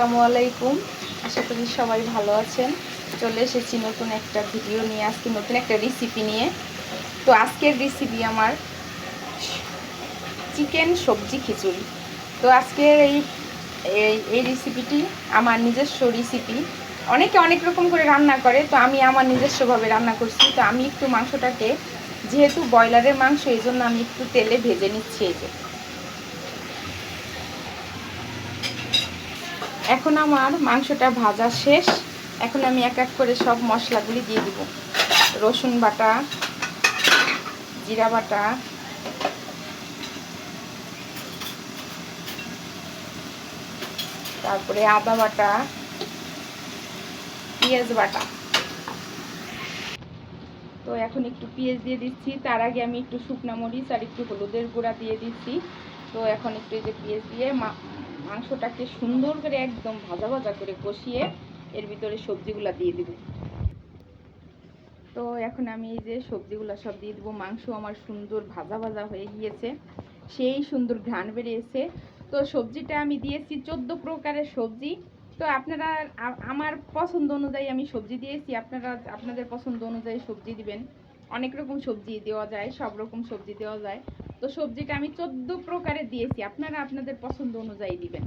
আসসালামু আলাইকুম। আশা করি সবাই ভালো আছেন। চলে এসেছি নতুন একটা ভিডিও নিয়ে, আজকে নতুন একটা রেসিপি নিয়ে। তো আজকের রেসিপি আমার চিকেন সবজি খিচুড়ি। তো আজকের এই, এই- রেসিপিটি আমার নিজস্ব রেসিপি অনেকে অনেক রকম করে রান্না করে, তো আমি আমার নিজস্বভাবে রান্না করছি। তো আমি একটু মাংসটাকে, যেহেতু ব্রয়লারের মাংস, এই জন্য আমি একটু তেলে ভেজে নিচ্ছি এই যে। এখন আমার মাংসটা ভাজা শেষ। এখন আমি এক এক করে সব মশলাগুলি দিয়ে দিব। রসুন বাটা, জিরা বাটা, তারপরে আদা বাটা, পেঁয়াজ বাটা। তো এখন একটু পেঁয়াজ দিয়ে দিচ্ছি। তার আগে আমি একটু শুকনা মরিচ আর একটু হলুদের গুঁড়া দিয়ে দিচ্ছি। তো এখন একটু এই যে পেঁয়াজ দিয়ে মাংসটাকে সুন্দর করে একদম ভাজা ভাজা করে কষিয়ে এর ভিতরে সবজিগুলা দিয়ে দিব। তো এখন আমি এই যে সবজিগুলো সব দিয়ে দিব। মাংস আমার সুন্দর ভাজা ভাজা হয়ে গিয়েছে, সেই সুন্দর ঘ্রাণ বেরিয়েছে। তো সবজিটা আমি দিয়েছি চোদ্দ প্রকারের সবজি। তো আপনারা আমার পছন্দ অনুযায়ী আমি সবজি দিয়েছি, আপনারা আপনাদের পছন্দ অনুযায়ী সবজি দিবেন। অনেক রকম সবজি দেওয়া যায়, সব রকম সবজি দেওয়া যায়। তো সবজিটা আমি চোদ্দ প্রকারের দিয়েছি, আপনারা আপনাদের পছন্দ অনুযায়ী দিবেন।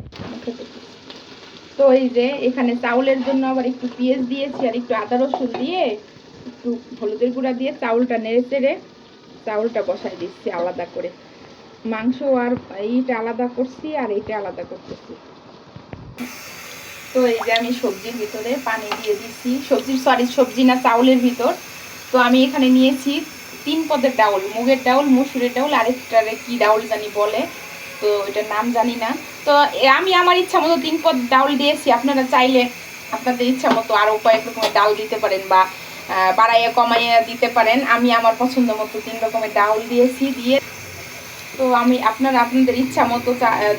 তো এই যে এখানে চাউলের জন্য আবার একটু পেঁয়াজ দিয়েছি আর একটু আদা রসুন দিয়ে একটু হলুদের গুঁড়া দিয়ে চাউলটা নেড়ে চেড়ে চাউলটা বসাই দিচ্ছি আলাদা করে। মাংস আর এইটা আলাদা করছি আর এইটা আলাদা করতেছি। তো এই যে আমি সবজির ভিতরে পানি দিয়ে দিচ্ছি। সবজির সরি সবজি না, চাউলের ভিতর। তো আমি এখানে নিয়েছি তিন পদের ডাউল, মুগের ডাউল, মসুরের ডাউল, আরেকটারে কি ডাউল জানি বলে, তো এটার নাম জানি না। তো আমি আমার ইচ্ছা মতো তিন পদ ডাউল দিয়েছি, আপনারা চাইলে আপনাদের ইচ্ছা মতো আরও কয়েক রকমের ডাল দিতে পারেন বা বাড়াইয়া কমাইয়া দিতে পারেন। আমি আমার পছন্দ মতো তিন রকমের ডাউল দিয়েছি, দিয়ে তো আমি আপনারা আপনাদের ইচ্ছা মতো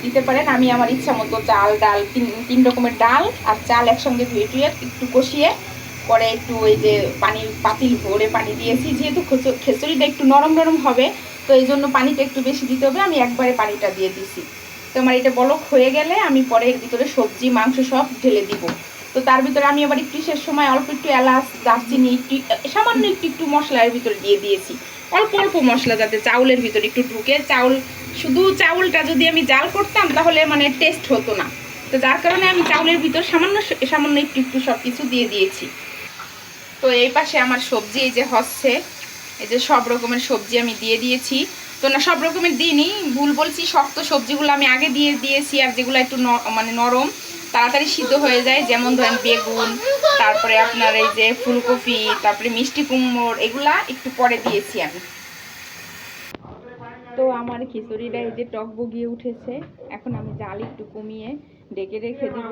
দিতে পারেন। আমি আমার ইচ্ছা মতো চাল, ডাল, তিন তিন রকমের ডাল আর চাল একসঙ্গে ধুয়ে টুয়ে একটু কষিয়ে পরে একটু ওই যে পানির পাতিল ভরে পানি দিয়েছি, যেহেতু খিচু- খিচুড়িটা একটু নরম নরম হবে, তো এই জন্য পানিটা একটু বেশি দিতে হবে। আমি একবারে পানিটা দিয়ে দিছি। তো আমার এটা বলক হয়ে গেলে আমি পরে এর ভিতরে সবজি, মাংস সব ঢেলে দিব। তো তার ভিতরে আমি আবার একটু শেষ সময় অল্প একটু এলাচ, দারচিনি, একটু, সামান্য একটু একটু মশলা এর ভিতরে দিয়ে দিয়েছি। অল্প অল্প মশলা যাতে চাউলের ভিতরে একটু ঢুকে। চাউল, শুধু চাউলটা যদি আমি জাল করতাম, তাহলে মানে টেস্ট হতো না। তো যার কারণে আমি চাউলের ভিতর সামান্য সামান্য একটু একটু সব কিছু দিয়ে দিয়েছি। তো এই পাশে আমার সবজি, এই যে হচ্ছে, এই যে সব রকমের সবজি আমি দিয়ে দিয়েছি। তো না, সব রকমের দিনই ভুল বলছি, শক্ত সবজিগুলো আমি আগে দিয়ে দিয়েছি আর যেগুলো একটু মানে নরম, তাড়াতাড়ি সিদ্ধ হয়ে যায়। যেমন ধরেন বেগুন, তারপরে আপনার এই যে ফুলকপি, তারপরে মিষ্টি কুমড়োর এগুলা একটু পরে দিয়েছি আমি। তো আমার খিচুড়িটা এই যে টক বগিয়ে উঠেছে। এখন আমি জাল একটু কমিয়ে ডেকে রেখে দিব।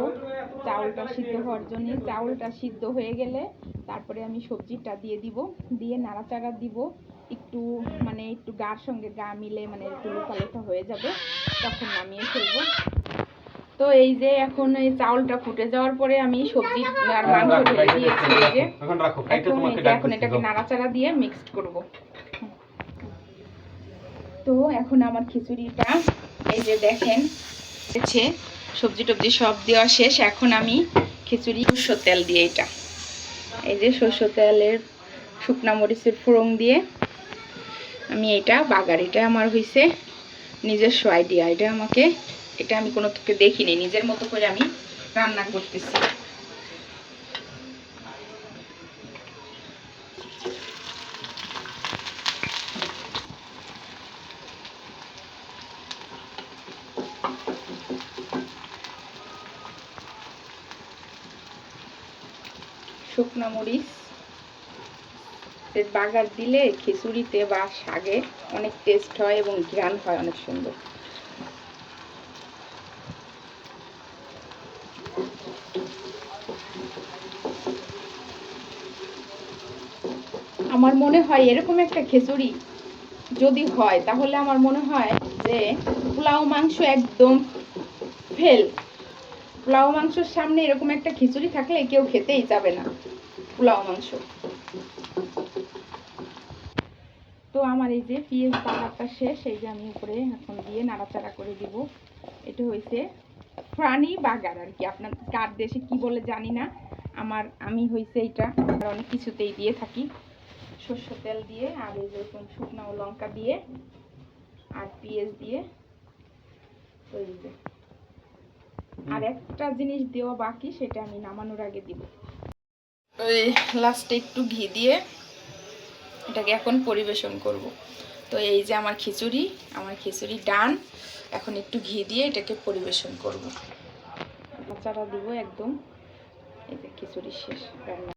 চাউলটা সিদ্ধ হওয়ার জন্য চাউলটা সিদ্ধ হয়ে গেলে তারপরে আমি সবজিটা দিয়ে দিব। দিয়ে নাড়াচাড়া দিব। একটু মানে একটু গার সঙ্গে গা মিলে মানে একটু লোকা লোকা হয়ে যাবে তখন নামিয়ে ফেলব। তো এই যে এখন এই চাউলটা ফুটে যাওয়ার পরে আমি সবজি আর মাংস ঢেলে দিয়েছি। এই যে এখন রাখো খাইতে তোমাকে যে এখন এটাকে নাড়াচাড়া দিয়ে মিক্সড করব। তো এখন আমার খিচুড়িটা এই যে দেখেন হয়েছে। সবজি টবজি সব দেওয়া শেষ। এখন আমি খিচুড়ি, সর্ষের তেল দিয়ে এটা। এই যে সর্ষের তেলের শুকনা মরিচের ফোড়ন দিয়ে আমি এটা, বাগার এটা আমার হয়েছে নিজস্ব আইডিয়া এটা আমাকে, এটা আমি কোনো তোকে দেখিনি, নিজের মতো করে আমি রান্না করতেছি। শুকনো মরিচ বাগার দিলে খিচুড়িতে বা শাকে অনেক টেস্ট হয় এবং ঘ্রাণ হয় অনেক সুন্দর। আমার মনে হয় এরকম একটা খিচুড়ি যদি হয়, তাহলে আমার মনে হয় যে পোলাও মাংস একদম ফেল পোলাও মাংসর সামনে এরকম একটা খিচুড়ি থাকলে কেউ খেতেই যাবে না, পোলাও মাংস। তো আমার এই যে পেঁয়াজ বাগারটা শেষ, এই যে আমি উপরে এখন দিয়ে নাড়াচাড়া করে দিব। এটা হয়েছে প্রাণী বাগার আর কি, আপনার কার দেশে কি বলে জানি না, আমার, আমি হইছে এটা অনেক কিছুতেই দিয়ে থাকি। সর্ষ তেল দিয়ে আর এই যেরকম শুকনো লঙ্কা দিয়ে আর পেঁয়াজ দিয়ে তো এই যে আর একটা জিনিস দেওয়া বাকি সেটা আমি নামানোর আগে দিব। ওই লাস্টে একটু ঘি দিয়ে এটাকে এখন পরিবেশন করব। তো এই যে আমার খিচুড়ি আমার খিচুড়ি ডান। এখন একটু ঘি দিয়ে এটাকে পরিবেশন করব। চারা দিব একদম। এই যে খিচুড়ি শেষ রান্না